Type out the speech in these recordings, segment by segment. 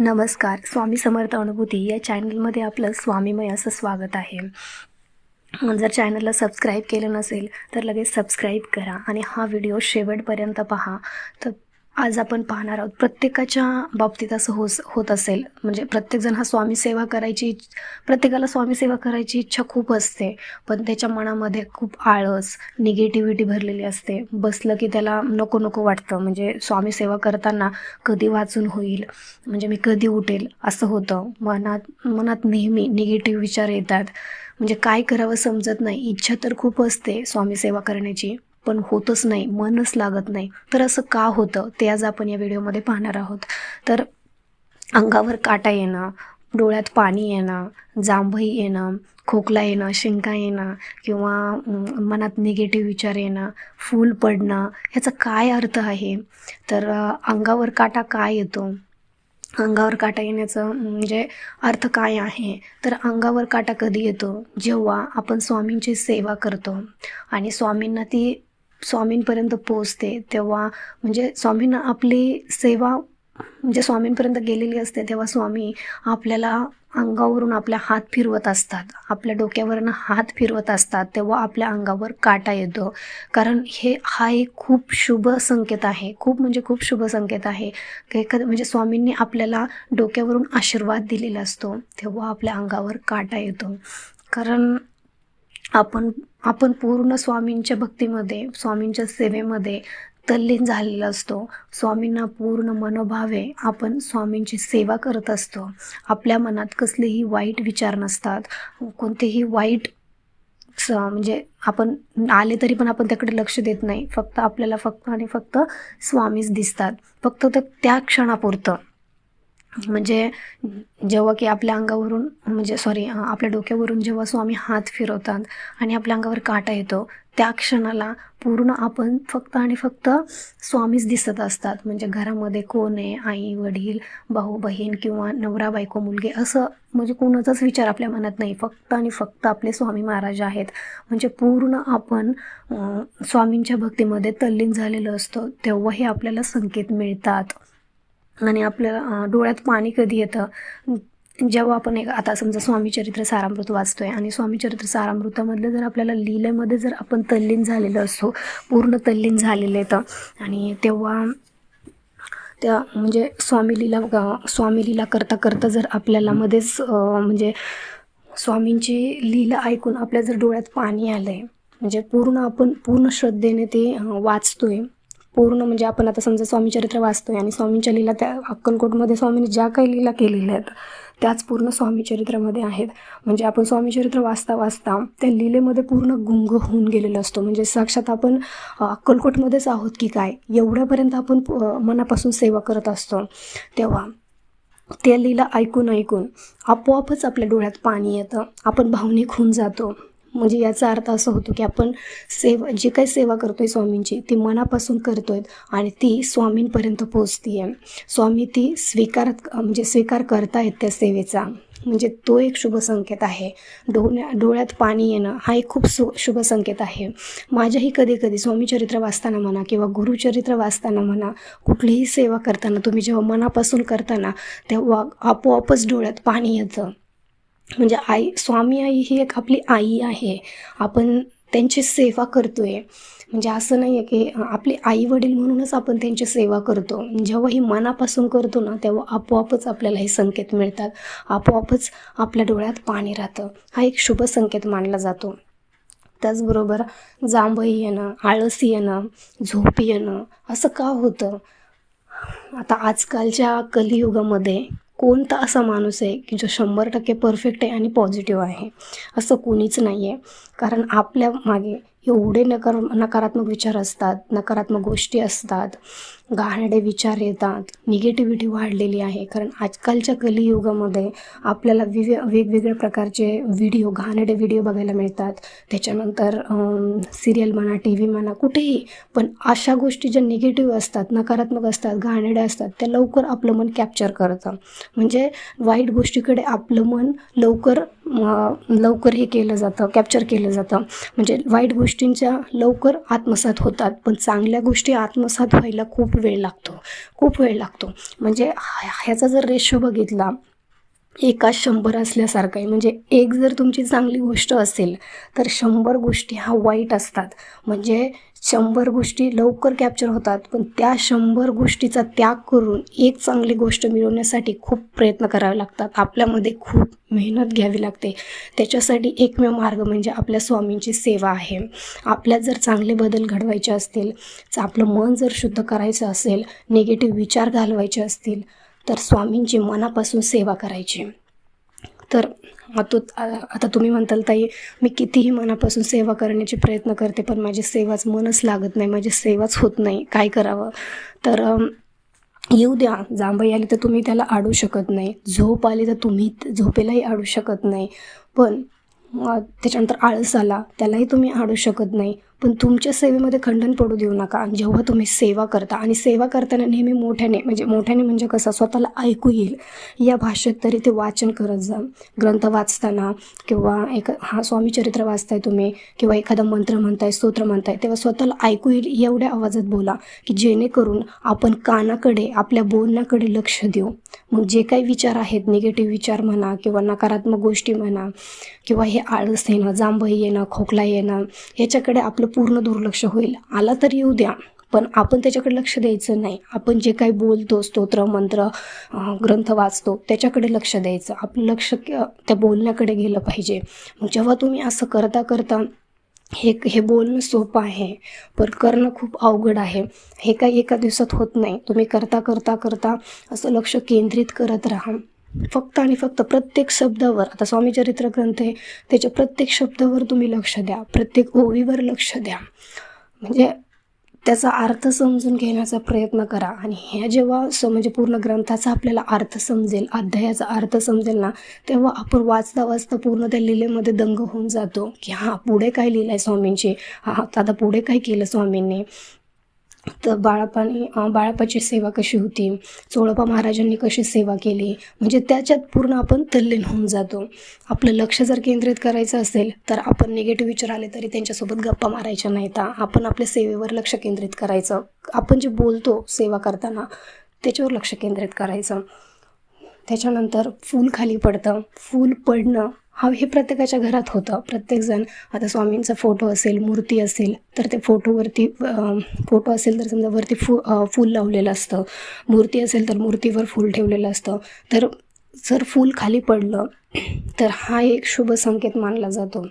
नमस्कार स्वामी समर्थ अनुभूती या चॅनलमध्ये आपलं स्वामीमय असं स्वागत आहे. जर चॅनलला सबस्क्राईब केलं नसेल तर लगेच सबस्क्राईब करा आणि हा व्हिडिओ शेवटपर्यंत पहा. तर आज आपण पाहणार आहोत. प्रत्येकाच्या बाबतीत असं होस होत असेल. म्हणजे प्रत्येकजण हा स्वामी सेवा करायची प्रत्येकाला स्वामी सेवा करायची इच्छा खूप असते. पण त्याच्या मनामध्ये खूप आळस निगेटिव्हिटी भरलेली असते. बसलं की त्याला नको नको वाटतं. म्हणजे स्वामी सेवा करताना कधी वाचून होईल? म्हणजे मी कधी उठेल? असं होतं. मनात मनात नेहमी निगेटिव्ह विचार येतात. म्हणजे काय करावं समजत नाही. इच्छा तर खूप असते स्वामी सेवा करण्याची. पण होतच नाही मनच लागत नाही. तर असं का होतं? ते आज आपण या व्हिडिओमध्ये पाहणार आहोत. तर अंगावर काटा येणं डोळ्यात पाणी येणं जांभई येणं खोकला येणं शिंका येणं किंवा मनात निगेटिव्ह विचार येणं फूल पडणं ह्याचा काय अर्थ आहे? तर अंगावर काटा काय येतो? अंगावर काटा येण्याचं म्हणजे अर्थ काय आहे? तर अंगावर काटा कधी येतो? जेव्हा आपण स्वामींची सेवा करतो. आणि स्वामींना ती स्वामींपर्यंत पोचते तेव्हा म्हणजे स्वामींना आपली सेवा म्हणजे स्वामींपर्यंत गेलेली असते तेव्हा स्वामी आपल्याला अंगावरून आपल्या हात फिरवत असतात. आपल्या डोक्यावरनं हात फिरवत असतात तेव्हा आपल्या अंगावर काटा येतो. कारण हे हा एक खूप शुभ संकेत आहे. खूप म्हणजे खूप शुभ संकेत आहे. एखादं म्हणजे स्वामींनी आपल्याला डोक्यावरून आशीर्वाद दिलेला असतो तेव्हा आपल्या अंगावर काटा येतो. कारण आपण आपण पूर्ण स्वामींच्या भक्तीमध्ये स्वामींच्या सेवेमध्ये तल्लीन झालेला असतो. स्वामींना पूर्ण मनोभावे आपण स्वामींची सेवा करत असतो. आपल्या मनात कसलेही वाईट विचार नसतात. कोणतेही वाईट स म्हणजे आपण आले तरी पण आपण त्याकडे लक्ष देत नाही. फक्त आपल्याला फक्त आणि फक्त स्वामीच दिसतात. फक्त तर त्या क्षणापुरतं. म्हणजे जेव्हा की आपल्या अंगावरून म्हणजे सॉरी आपल्या डोक्यावरून जेव्हा स्वामी हात फिरवतात आणि आपल्या अंगावर काटा येतो त्या क्षणाला पूर्ण आपण फक्त आणि फक्त स्वामीच दिसत असतात. म्हणजे घरामध्ये कोण आहे? आई वडील भाऊ बहीण किंवा नवरा बायको मुलगी असं म्हणजे कोणाचाच विचार आपल्या मनात नाही. फक्त आणि फक्त आपले स्वामी महाराज आहेत. म्हणजे पूर्ण आपण स्वामींच्या भक्तीमध्ये तल्लीन झालेलं असतो तेव्हाही आपल्याला संकेत मिळतात. आणि आपल्याला डोळ्यात पाणी कधी येतं? जेव्हा आपण एक आता समजा स्वामी चरित्र सारामृत वाचतोय आणि स्वामी चरित्र सारामृतामधलं जर आपल्याला लीलेमध्ये जर आपण तल्लीन झालेलं असतो पूर्ण तल्लीन झालेले तर आणि तेव्हा त्या म्हणजे स्वामी लीला स्वामी लीला करता करता जर आपल्याला मध्येच म्हणजे स्वामींची लीला ऐकून आपल्या जर डोळ्यात पाणी आलं आहे म्हणजे पूर्ण आपण पूर्ण श्रद्धेने ते वाचतो वाचतोय पूर्ण म्हणजे आपण आता समजा स्वामी चरित्र वाचतोय आणि स्वामींच्या लीला त्या अक्कलकोटमध्ये स्वामींनी ज्या काही लीला केलेल्या आहेत त्याच पूर्ण स्वामी चरित्रामध्ये आहेत. म्हणजे आपण स्वामीचरित्र वाचता वाचता त्या लीलेमध्ये पूर्ण गुंग होऊन गेलेलो असतो. म्हणजे साक्षात आपण अक्कलकोटमध्येच आहोत की काय? एवढ्यापर्यंत आपण मनापासून सेवा करत असतो. तेव्हा त्या लीला ऐकून ऐकून आपोआपच आपल्या डोळ्यात पाणी येतं. आपण भावनिक होऊन जातो. म्हणजे याचा अर्थ असा होतो की आपण सेवा जी काही सेवा करतो आहे स्वामींची ती मनापासून करतो आहे आणि ती स्वामींपर्यंत पोचती आहे स्वामी ती स्वीकार म्हणजे स्वीकार करतायत त्या सेवेचा. म्हणजे तो एक शुभ संकेत आहे. डोळ्या डोळ्यात पाणी येणं हा एक खूप सु शुभ संकेत आहे. माझ्याही कधी कधी स्वामीचरित्र वाचताना म्हणा किंवा गुरुचरित्र वाचताना म्हणा कुठलीही सेवा करताना तुम्ही जेव्हा मनापासून करताना तेव्हा आपोआपच डोळ्यात पाणी येतं. म्हणजे आई स्वामी आई ही एक आपली आई आहे. आपण त्यांची सेवा करतो आहे म्हणजे असं नाही आहे की आपले आई वडील म्हणूनच आपण त्यांची सेवा करतो. जेव्हा ही मनापासून करतो ना तेव्हा आपोआपच आपल्याला हे संकेत मिळतात. आपोआपच आपल्या डोळ्यात पाणी राहतं. हा एक शुभ संकेत मानला जातो. त्याचबरोबर जांभई येणं आळस येणं झोप येणं असं का होतं? आता आजकालच्या कलियुगामध्ये कोणता असा माणूस आहे की जो शंभर टक्के परफेक्ट आहे आणि पॉझिटिव्ह आहे? असं कोणीच नाही आहे कारण आपल्या मागे एवढे नकार नकारात्मक विचार असतात नकारात्मक गोष्टी असतात घाणडे विचार येतात निगेटिव्हिटी वाढलेली आहे. कारण आजकालच्या कलियुगामध्ये आपल्याला विवे वेगवेगळ्या प्रकारचे व्हिडिओ घाणेरडे व्हिडिओ बघायला मिळतात. त्याच्यानंतर सिरियल म्हणा टी व्ही म्हणा कुठेही. पण अशा गोष्टी ज्या निगेटिव्ह असतात नकारात्मक असतात घाणेरड्या असतात त्या लवकर आपलं मन कॅप्चर करतं. म्हणजे वाईट गोष्टीकडे आपलं मन लवकर लवकर हे केलं जातं कॅप्चर केलं जातं. म्हणजे वाईट गोष्टी गोष्टींच्या लवकर आत्मसात होतात. पण चांगल्या गोष्टी आत्मसात व्हायला खूप वेळ लागतो. खूप वेळ लागतो. म्हणजे ह्याचा जर रेशो बघितला एका शंभर असल्यासारखं आहे. म्हणजे एक जर तुमची चांगली गोष्ट असेल तर शंभर गोष्टी हा वाईट असतात. म्हणजे शंभर गोष्टी लवकर कॅप्चर होतात. पण त्या शंभर गोष्टीचा त्याग करून एक चांगली गोष्ट मिळवण्यासाठी खूप प्रयत्न करावे लागतात. आपल्यामध्ये खूप मेहनत घ्यावी लागते. त्याच्यासाठी एकमेव मार्ग म्हणजे आपल्या स्वामींची सेवा आहे. आपल्यात जर चांगले बदल घडवायचे असतील च- आपलं मन जर शुद्ध करायचं असेल निगेटिव्ह विचार घालवायचे असतील तर स्वामींची मनापासून सेवा करायची. तर आता आता तुम्ही म्हणताल ताई मी कितीही मनापासून सेवा करण्याचे प्रयत्न करते पण माझी सेवाच मनच लागत नाही माझी सेवाच होत नाही. काय करावं? तर येऊ द्या. जांभई आली तर तुम्ही त्याला आडू शकत नाही. झोप आली तर तुम्ही झोपेलाही आडू शकत नाही. पण त्याच्यानंतर आळस आला त्यालाही तुम्ही आडू शकत नाही. पण तुमच्या सेवेमध्ये खंडन पडू देऊ नका. जेव्हा तुम्ही सेवा करता आणि सेवा करताना नेहमी मोठ्याने म्हणजे मोठ्याने म्हणजे कसं स्वतःला ऐकू येईल. या भाषेत तरी ते वाचन करत जा. ग्रंथ वाचताना किंवा एक हा स्वामी चरित्र वाचताय तुम्ही किंवा एखादा मंत्र म्हणताय स्तोत्र म्हणताय तेव्हा स्वतःला ऐकू येईल एवढ्या आवाजात बोला की जेणेकरून आपण कानाकडे आपल्या बोलण्याकडे लक्ष देऊ. मग जे काही विचार आहेत निगेटिव्ह विचार म्हणा किंवा नकारात्मक गोष्टी म्हणा किंवा हे आळस येणं जांभई येणं खोकला येणं ह्याच्याकडे आपलं पूर्ण दुर्लक्ष होईल. आला तर येऊ द्या पण आपण त्याच्याकडे लक्ष द्यायचं नाही. आपण जे काही बोलतो स्तोत्र मंत्र ग्रंथ वाचतो त्याच्याकडे लक्ष द्यायचं. आपलं लक्ष त्या बोलण्याकडे गेलं पाहिजे. जेव्हा तुम्ही असं करता करता हे हे बोलणं सोपं आहे पण करणं खूप अवघड आहे. हे काही एका दिवसात होत नाही. तुम्ही करता करता करता असं लक्ष केंद्रित करत राहा. फक्त आणि फक्त प्रत्येक शब्दावर आता स्वामी चरित्र ग्रंथ आहे त्याच्या प्रत्येक शब्दावर तुम्ही लक्ष द्या प्रत्येक ओवीवर लक्ष द्या. म्हणजे त्याचा अर्थ समजून घेण्याचा प्रयत्न करा. आणि ह्या जेव्हा स म्हणजे पूर्ण ग्रंथाचा आपल्याला अर्थ समजेल अध्यायाचा अर्थ समजेल ना तेव्हा आपण वाचता वाचता पूर्ण त्या लिलेमध्ये दंग होऊन जातो. की हां पुढे काय लिहिलं आहे स्वामींची हां आता पुढे काय केलं स्वामींनी? तर बाळापाने बाळापाची सेवा कशी होती? चोळप्पा महाराजांनी कशी सेवा केली? म्हणजे त्याच्यात पूर्ण आपण तल्लीन होऊन जातो. आपलं लक्ष जर केंद्रित करायचं असेल तर आपण निगेटिव्ह विचार आले तरी त्यांच्यासोबत गप्पा मारायच्या नाहीत. आपण आपल्या सेवेवर लक्ष केंद्रित करायचं. आपण जे बोलतो सेवा करताना त्याच्यावर लक्ष केंद्रित करायचं. त्याच्यानंतर फूल खाली पडतं. फूल पडणं हा हे प्रत्येकाच्या घरात होतं. प्रत्येकजण आता स्वामींचा फोटो असेल मूर्ती असेल तर ते फोटोवरती फोटो असेल तर समजा वरती फू फूल लावलेलं असतं. मूर्ती असेल तर मूर्तीवर फूल ठेवलेलं असतं. तर जर फूल खाली पडलं तर हा एक शुभ संकेत मानला जातो.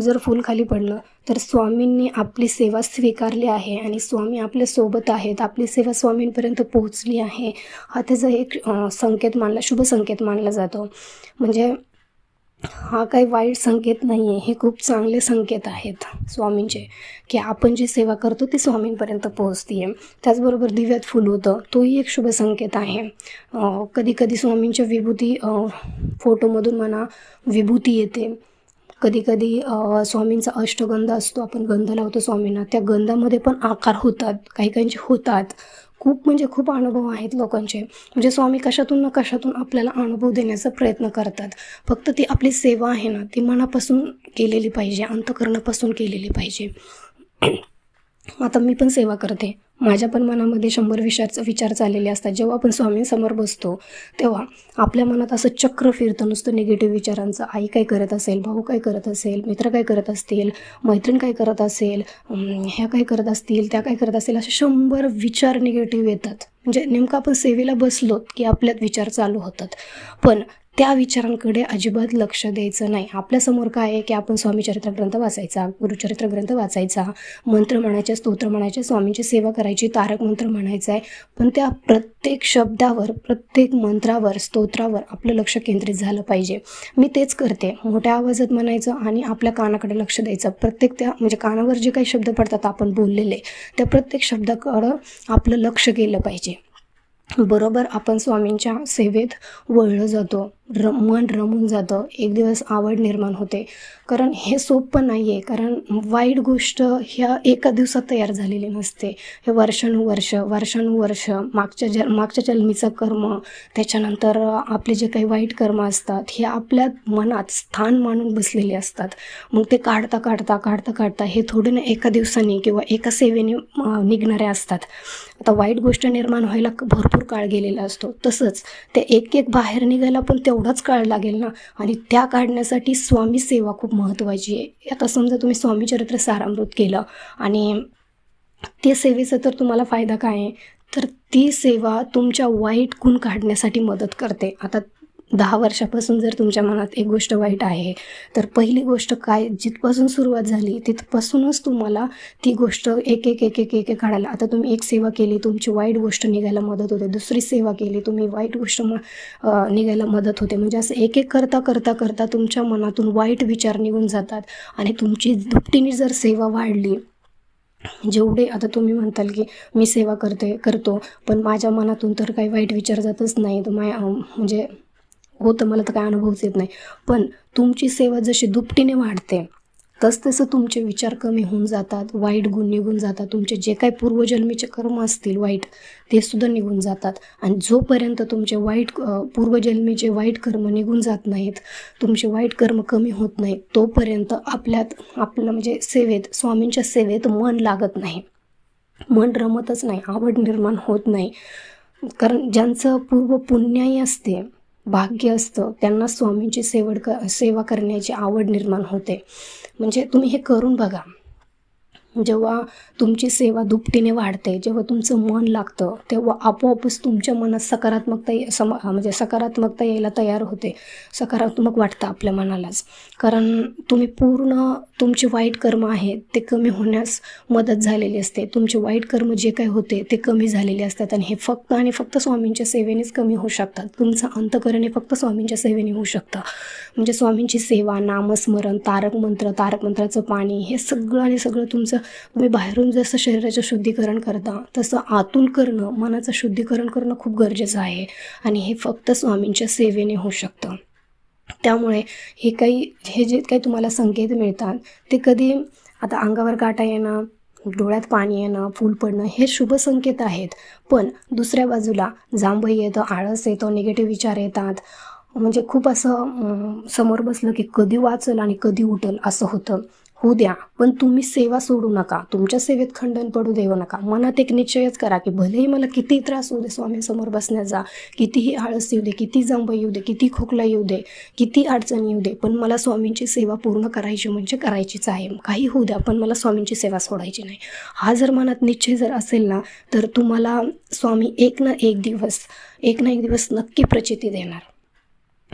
जर फूल खाली पडलं तर स्वामींनी आपली सेवा स्वीकारली आहे आणि स्वामी आपल्यासोबत आहेत. आपली सेवा स्वामींपर्यंत पोहोचली आहे. हा त्याचा एक संकेत मानला शुभ संकेत मानला जातो. म्हणजे हा काही वाईट संकेत नाही आहे हे खूप चांगले संकेत आहेत स्वामींचे की आपण जी सेवा करतो ती स्वामींपर्यंत पोहोचते आहे त्याचबरोबर दिव्यात फुल होतं तोही एक शुभ संकेत आहे. कधी कधी स्वामींच्या विभूती फोटोमधून म्हणा विभूती येते. कधी कधी स्वामींचा अष्टगंध असतो आपण गंध लावतो स्वामींना त्या गंधामध्ये पण आकार होतात काही काहींचे होतात. खूप म्हणजे खूप अनुभव आहेत लोकांचे. म्हणजे स्वामी कशातून ना कशातून आपल्याला अनुभव देण्याचा प्रयत्न करतात. फक्त ती आपली सेवा आहे ना ती मनापासून केलेली पाहिजे अंतकरणापासून केलेली पाहिजे. आता मी पण सेवा करते. माझ्या पण मनामध्ये शंभर विचार विचार चाललेले असतात. जेव्हा आपण स्वामींसमोर बसतो तेव्हा आपल्या मनात असं चक्र फिरतं नुसतं निगेटिव्ह विचारांचं. आई काय करत असेल? भाऊ काय करत असेल? मित्र काय करत असतील? मैत्रीण काय करत असेल? ह्या काय करत असतील? त्या काय करत असतील? असे शंभर विचार निगेटिव्ह येतात. म्हणजे नेमकं आपण सेवेला बसलो की आपल्यात विचार चालू होतात. पण त्या विचारांकडे अजिबात लक्ष द्यायचं नाही. आपल्यासमोर काय आहे की आपण स्वामीचरित्र ग्रंथ वाचायचा गुरुचरित्र ग्रंथ वाचायचा मंत्र म्हणायचे स्तोत्र म्हणायचे स्वामींची सेवा करायची तारक मंत्र म्हणायचा आहे. पण त्या प्रत्येक शब्दावर प्रत्येक मंत्रावर स्तोत्रावर आपलं लक्ष केंद्रित झालं पाहिजे. मी तेच करते. मोठ्या आवाजात म्हणायचं आणि आपल्या कानाकडे लक्ष द्यायचं. प्रत्येक त्या म्हणजे कानावर जे काही शब्द पडतात आपण बोललेले त्या प्रत्येक शब्दाकडं आपलं लक्ष गेलं पाहिजे. बरोबर आपण स्वामींच्या सेवेत वळलं जातो. र मन रमून जातं. एक दिवस आवड निर्माण होते. कारण हे सोपं नाही आहे कारण वाईट गोष्ट ह्या एका दिवसात तयार झालेली नसते. हे वर्षानुवर्ष वर्षानुवर्ष मागच्या ज मागच्या जन्मीचं कर्म त्याच्यानंतर आपले जे काही वाईट कर्म असतात हे आपल्या मनात स्थान मानून बसलेले असतात. मग ते काढता काढता काढता काढता हे थोडे ना एका दिवसाने किंवा एका सेवेने निघणारे असतात. आता वाईट गोष्ट निर्माण व्हायला भरपूर काळ गेलेला असतो. तसंच ते एक एक बाहेर निघायला पण ते तेवढाच काळ लागेल ना. आणि त्या काढण्यासाठी स्वामी सेवा खूप महत्त्वाची आहे. आता समजा तुम्ही स्वामी चरित्र सारामृत केलं आणि ते सेवेचा तर तुम्हाला फायदा काय आहे? तर ती सेवा तुमच्या वाईट गुण काढण्यासाठी मदत करते. आता दहा वर्षापासून जर तुमच्या मनात एक गोष्ट वाईट आहे तर पहिली गोष्ट काय? जिथपासून सुरुवात झाली तिथपासूनच तुम्हाला ती गोष्ट एक एक एक एक एक काढायला आता तुम्ही एक सेवा केली तुमची वाईट गोष्ट निघायला मदत होते. दुसरी सेवा केली तुम्ही वाईट गोष्ट म निघायला मदत होते. म्हणजे असं एक एक करता करता करता तुमच्या मनातून वाईट विचार निघून जातात आणि तुमची दुपटीने जर सेवा वाढली जेवढे आता तुम्ही म्हणताल की मी सेवा करते करतो पण माझ्या मनातून तर काही वाईट विचार जातच नाही. तर माय म्हणजे होतं मला तर काय अनुभवच येत नाही. पण तुमची सेवा जशी दुपटीने वाढते तसतसं तुमचे विचार कमी होऊन जातात वाईट गुण निघून जातात तुमचे जे काही पूर्वजन्मीचे कर्म असतील वाईट ते सुद्धा निघून जातात. आणि जोपर्यंत तुमचे वाईट पूर्वजन्मीचे वाईट कर्म निघून जात नाहीत तुमचे वाईट कर्म कमी होत नाहीत तोपर्यंत आपल्यात आपलं म्हणजे सेवेत स्वामींच्या सेवेत मन लागत नाही. मन रमतच नाही आवड निर्माण होत नाही. कारण ज्यांचं पूर्व पुण्याई असते भाग्य असतं. त्यांना स्वामींची सेवड क सेवा करण्याची आवड निर्माण होते. म्हणजे तुम्ही हे करून बघा. जेव्हा तुमची सेवा दुपटीने वाढते जेव्हा तुमचं मन लागतं तेव्हा आपोआपच तुमच्या मनात सकारात्मकता सम म्हणजे सकारात्मकता यायला तयार होते सकारात्मक वाटतं आपल्या मनालाच. कारण तुम्ही पूर्ण तुमचे वाईट कर्म आहेत ते कमी होण्यास मदत झालेली असते. तुमचे वाईट कर्म जे काही होते ते कमी झालेले असतात आणि हे फक्त आणि फक्त स्वामींच्या सेवेनेच कमी होऊ शकतात. तुमचं अंतकरण हे फक्त स्वामींच्या सेवेने होऊ शकतं. म्हणजे स्वामींची सेवा नामस्मरण तारक मंत्र तारक मंत्राचं पाणी हे सगळं आणि सगळं तुमचं तुम्ही बाहेरून जसं शरीराचं शुद्धीकरण करता तसं आतून करणं मनाचं शुद्धीकरण करणं खूप गरजेचं आहे. आणि हे फक्त स्वामींच्या सेवेने होऊ शकतं. त्यामुळे हे काही हे जे काही तुम्हाला संकेत मिळतात ते कधी आता अंगावर काटा येणं डोळ्यात पाणी येणं फूल पडणं हे शुभ संकेत आहेत. पण दुसऱ्या बाजूला जांभई येतं आळस येतं निगेटिव्ह विचार येतात. म्हणजे खूप असं समोर बसलं की कधी वाचल आणि कधी उठल असं होतं. होऊ द्या पण तुम्ही सेवा सोडू नका. तुमच्या सेवेत खंडन पडू देऊ नका. मनात एक निश्चयच करा की भलेही मला किती त्रास होऊ दे स्वामींसमोर बसण्याचा कितीही आळस येऊ दे किती जांब येऊ दे किती खोकला येऊ दे किती अडचण येऊ दे पण मला स्वामींची सेवा पूर्ण करायची म्हणजे करायचीच आहे. काही होऊ द्या पण मला स्वामींची सेवा सोडायची नाही. हा जर मनात निश्चय जर असेल ना तर तुम्हाला स्वामी एक ना एक दिवस एक ना एक दिवस नक्की प्रचिती देणार.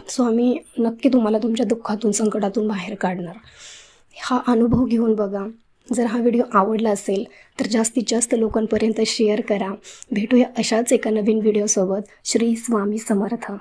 स्वामी नक्की तुम्हाला तुमच्या दुःखातून संकटातून बाहेर काढणार. हा अनुभव घेऊन बघा. जर हा व्हिडिओ आवडला असेल तर जास्तीत जास्त लोकांपर्यंत शेअर करा. भेटूया अशाच एका नवीन व्हिडिओसोबत. श्री स्वामी समर्थ.